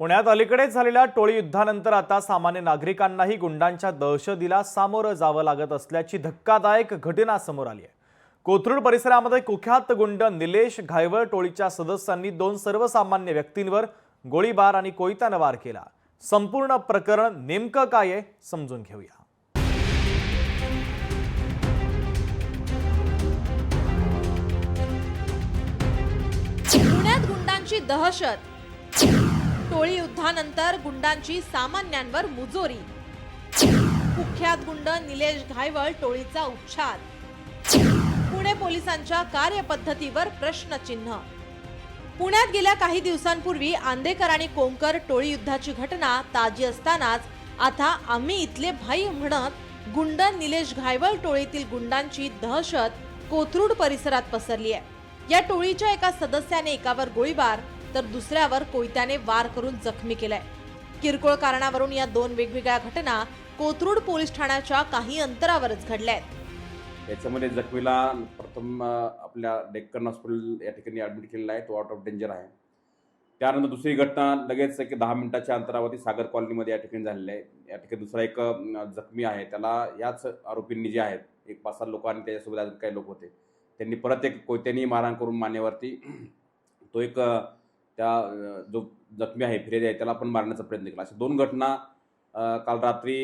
पुण्यात अलीकडेच झालेल्या टोळी युद्धानंतर आता सामान्य नागरिकांनाही गुंडांच्या दहशतीला सामोरं जावं लागत असल्याची धक्कादायक घटना समोर आली आहे. कोथरूड परिसरामध्ये कुख्यात गुंड निलेश घायवळ टोळीच्या सदस्यांनी दोन सर्वसामान्य व्यक्तींवर गोळीबार आणि कोयतानं वार केला. संपूर्ण प्रकरण नेमकं काय आहे समजून घेऊया. पुण्यात गुंडांची दहशत. टोळी युद्धानंतर गुंडांची सामान्यांवर मुजोरी. कुख्यात गुंड निलेश घायवळ टोळीचा उच्छाद पुणे पोलिसांच्या कार्यपद्धतीवर प्रश्नचिन्ह. पुण्यात गेल्या काही दिवसांपूर्वी आंदेकर आणि कोंकर टोळी युद्धाची घटना ताजी असतानाच आता आम्ही इथले भाई म्हणत गुंड निलेश घायवळ टोळीतील गुंडांची दहशत कोथरूड परिसरात पसरली आहे. या टोळीच्या एका सदस्याने एकावर गोळीबार तर दुसऱ्यावर कोयत्याने वार करून जखमी केलाय. किरकोळ कारणावरून या दोन वेगवेगळ्या घटना कोथरूड पोलीस ठाण्याच्या काही अंतरावरच घडल्या आहेत याच्यामध्ये जखमीला प्रथम आपल्या डेक्कन हॉस्पिटल या ठिकाणी ॲडमिट केलेला आहे तो आउट ऑफ डेंजर आहे. त्यानंतर दुसरी घटना लगेच एक दहा मिनिटाच्या अंतरावरती सागर कॉलनीमध्ये या ठिकाणी झालेली आहे. या ठिकाणी दुसरा एक जखमी आहे. त्याला याच आरोपींनी जे आहेत एक पाच सात लोक आणि त्याच्यासोबत अजून काही लोक होते. त्यांनी परत एक कोयत्यांनी मारहाण करून मानेवरती तो एक त्या जो जखमी आहे फिर्यादी आहे त्याला पण मारण्याचा प्रयत्न केला. अशा दोन घटना काल रात्री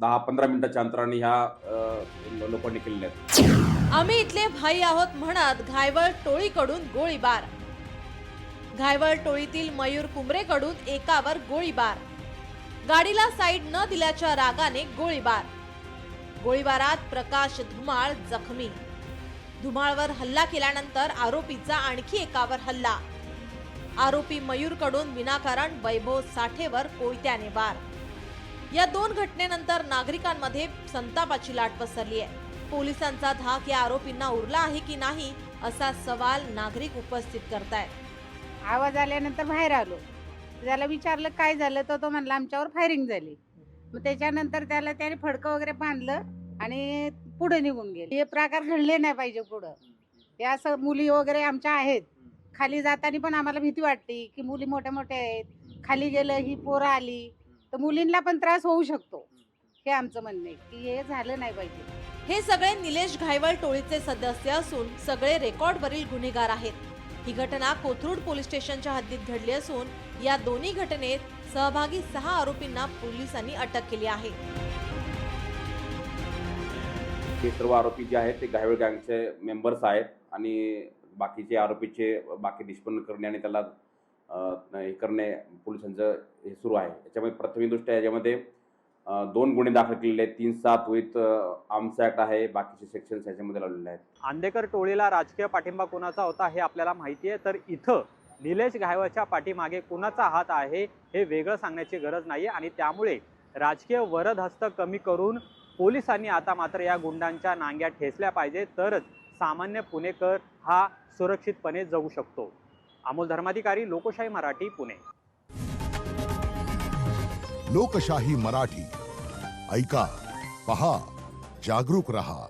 दहा पंधरा मिनिटाच्या अंतराने ह्या लोकांनी केलेल्या आहेत. आम्ही इथले भाई आहोत म्हणत घायवळ टोळीकडून गोळीबार. घायवळ टोळीतील मयूर कुंबरेकडून एकावर गोळीबार. गाडीला साईड न दिल्याच्या रागाने गोळीबार. गोळीबारात प्रकाश धुमाळ जखमी. धुमाळवर हल्ला केल्यानंतर आरोपीचा आणखी एकावर हल्ला. आरोपी मयूरकडून विनाकारण वैभव साठेवर कोयत्याने वार. या दोन घटनेनंतर नागरिकांमध्ये संतापाची लाट पसरली आहे. पोलिसांचा धाक या आरोपींना उरला आहे की नाही असा सवाल नागरिक उपस्थित करतायत. आवाज आल्यानंतर बाहेर आलो. त्याला विचारलं काय झालं तर तो म्हणला आमच्यावर फायरिंग झाली. मग त्याच्यानंतर त्याला त्याने फडकं वगैरे बांधलं आणि पुढे निघून गेले. हे प्रकार घडले नाही पाहिजे पुढं. हे असं मुली वगैरे आमच्या आहेत. खाली जाताना पण आम्हाला भीती वाटते की मुली मोठ्या मोठ्या आहेत. खाली गेलं ही पोरं आली. तर मुलींना पण त्रास होऊ शकतो. हे आमचं म्हणणं आहे. की हे झालं नाही पाहिजे. हे सगळे निलेश घायवळ टोळीचे सदस्य असून सगळे रेकॉर्डवरील गुन्हेगार आहेत. ही घटना कोथरूड पोलीस स्टेशनच्या हद्दीत घडली असून या दोन्ही घटनेत सहभागी सहा आरोपींना पोलिसांनी अटक केली आहे. हे सर्व आरोपी जे आहेत ते घायवळ गँगचे मेंबर्स आहेत आणि बाकीचे आरोपीचे बाकी निष्पन्न करणे आणि त्याला हे करणे पोलिसांचं हे सुरू आहे. याच्यामध्ये प्राथमिकदृष्ट्या याच्यामध्ये दोन गुन्हे दाखल केलेले आहेत. तीन सात विथ आर्म्स ऍक्ट आहे. बाकीचे सेक्शन्स याच्यामध्ये लावलेले आहेत. आंदेकर टोळीला राजकीय पाठिंबा कोणाचा होता हे आपल्याला माहिती आहे. तर इथं निलेश घायवळच्या पाठीमागे कुणाचा हात आहे हे वेगळं सांगण्याची गरज नाही आणि त्यामुळे राजकीय वरदहस्त कमी करून पोलिसांनी आता मात्र या गुंडांच्या नांग्या ठेचल्या पाहिजे तरच सामान्य पुणेकर हा सुरक्षितपणे जगू शकतो. अमोल धर्माधिकारी लोकशाही मराठी पुणे. लोकशाही मराठी. ऐका पहा जागरूक रहा.